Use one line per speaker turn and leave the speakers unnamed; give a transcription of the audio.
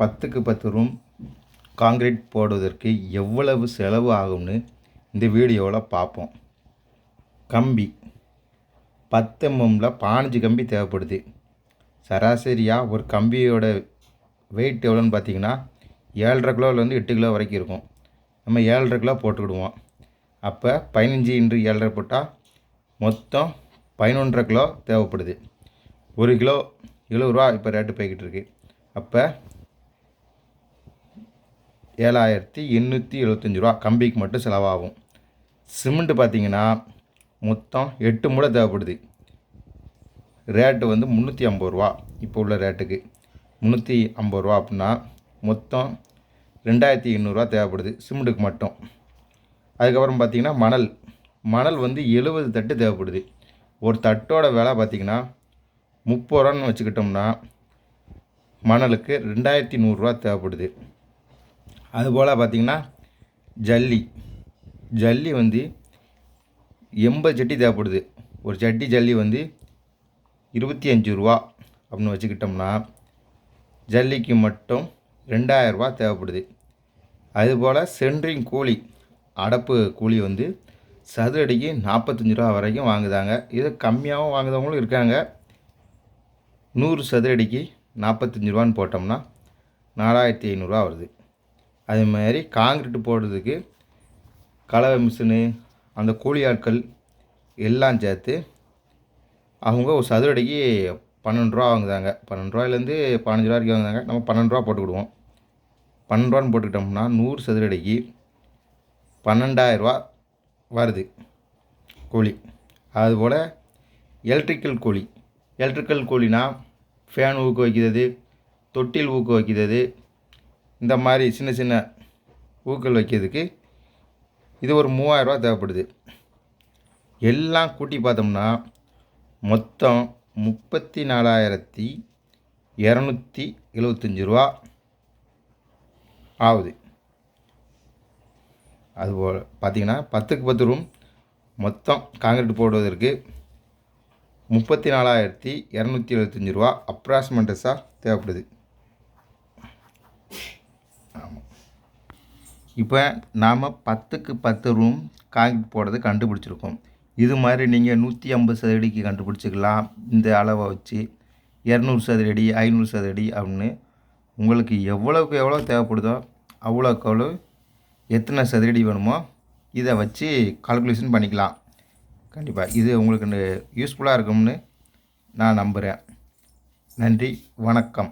பத்துக்கு பத்து room concrete போடுவதற்கு எவ்வளவு செலவு ஆகும்னு இந்த வீடியோவில் பார்ப்போம் கம்பி. பத்து எம்எம்மில் பாஞ்சு கம்பி தேவைப்படுது. சராசரியாக ஒரு கம்பியோட வெயிட் எவ்வளோன்னு பார்த்தீங்கன்னா ஏழரை கிலோலேருந்து எட்டு கிலோ வரைக்கும் இருக்கும். நம்ம ஏழரை கிலோ போட்டுக்கிடுவோம். அப்போ பதினஞ்சு இன்று ஏழரை போட்டால் மொத்தம் பதினொன்றரை கிலோ தேவைப்படுது. ஒரு கிலோ எழுபது ரூபா இப்போ ரேட்டு போய்கிட்டு இருக்கு. அப்போ ஏழாயிரத்தி எண்ணூற்றி எழுபத்தஞ்சி ரூபா. கம்பிக்கு மட்டும் செலவாகும். சிமெண்ட்டு பார்த்தீங்கன்னா மொத்தம் எட்டு மூடை தேவைப்படுது. ரேட்டு வந்து முந்நூற்றி ஐம்பது ரூபா. இப்போ உள்ள ரேட்டுக்கு முந்நூற்றி ஐம்பது ரூபா அப்படின்னா மொத்தம் ரெண்டாயிரத்தி எண்ணூறுரூவா தேவைப்படுது சிமெண்ட்டுக்கு மட்டும். அதுக்கப்புறம் பார்த்தீங்கன்னா மணல். மணல் வந்து எழுபது தட்டு தேவைப்படுது. ஒரு தட்டோட விலை பார்த்தீங்கன்னா முப்பது ரூபான்னு வச்சுக்கிட்டோம்னா மணலுக்கு ரெண்டாயிரத்தி நூறுரூவா தேவைப்படுது. அதுபோல் பார்த்திங்கன்னா ஜல்லி. ஜல்லி வந்து எண்பது சட்டி தேவைப்படுது. ஒரு சட்டி ஜல்லி வந்து இருபத்தி அஞ்சு ரூபா அப்படின்னு வச்சுக்கிட்டோம்னா ஜல்லிக்கு மட்டும் ரெண்டாயிரரூபா தேவைப்படுது. அதுபோல் சென்ட்ரிங் கூலி அடப்பு கூலி வந்து சதுரடிக்கு நாற்பத்தஞ்சு ரூபா வரைக்கும் வாங்குதாங்க. இது கம்மியாகவும் வாங்குதவங்களும் இருக்காங்க. நூறு சதுரடிக்கு நாற்பத்தஞ்சு ரூபான்னு போட்டோம்னா நாலாயிரத்தி ஐநூறுரூவா வருது. அதே மாதிரி காங்கிரீட் போடுறதுக்கு கலவை மிஷினு அந்த கூலி ஆட்கள் எல்லாம் சேர்த்து அவங்க ஒரு சதுரடிக்கு பன்னெண்டு ரூபா வாங்குதாங்க பன்னெண்டு ரூபாயிலேருந்து பதினஞ்சு ரூபா வரைக்கும் வாங்குதாங்க நம்ம பன்னெண்டு ரூபா போட்டுக்கிடுவோம். பன்னெண்டு ரூபான்னு போட்டுக்கிட்டோம்னா நூறு சதுரடிக்கு பன்னெண்டாயிரரூவா வருது கூலி. அதுபோல் எலக்ட்ரிக்கல் கூலி. எலக்ட்ரிக்கல் கூலினா ஃபேன் ஊக்க வைக்கிறது தொட்டில் ஊக்க வைக்கிறது இந்த மாதிரி சின்ன சின்ன ஊக்கள் வைக்கிறதுக்கு இது ஒரு மூவாயிரரூவா தேவைப்படுது. எல்லாம் கூட்டி பார்த்தோம்னா மொத்தம் முப்பத்தி நாலாயிரத்தி இரநூத்தி எழுபத்தஞ்சி ரூபா ஆகுது. அதுபோல் பார்த்தீங்கன்னா பத்துக்கு பத்து ரூம் மொத்தம் காங்கிரீட் போடுவதற்கு முப்பத்தி நாலாயிரத்தி இரநூத்தி எழுபத்தஞ்சி ரூபா அப்ராக்சிமேட்டஸாக தேவைப்படுது. இப்போ நாம் பத்துக்கு பத்து ரூம் காங்கிரீட் போடுறது கண்டுபிடிச்சிருக்கோம். இது மாதிரி நீங்கள் நூற்றி ஐம்பது சதுரடிக்கு கண்டுபிடிச்சிக்கலாம். இந்த அளவை வச்சு இரநூறு சதுரடி ஐநூறு சதுரடி அப்படின்னு உங்களுக்கு எவ்வளோக்கு எவ்வளோ தேவைப்படுதோ அவ்வளோக்கு அவ்வளோ எத்தனை சதுரடி வேணுமோ இதை வச்சு கால்குலேஷன் பண்ணிக்கலாம். கண்டிப்பாக இது உங்களுக்கு யூஸ்ஃபுல்லாக இருக்கும்னு நான் நம்புகிறேன் நன்றி வணக்கம்.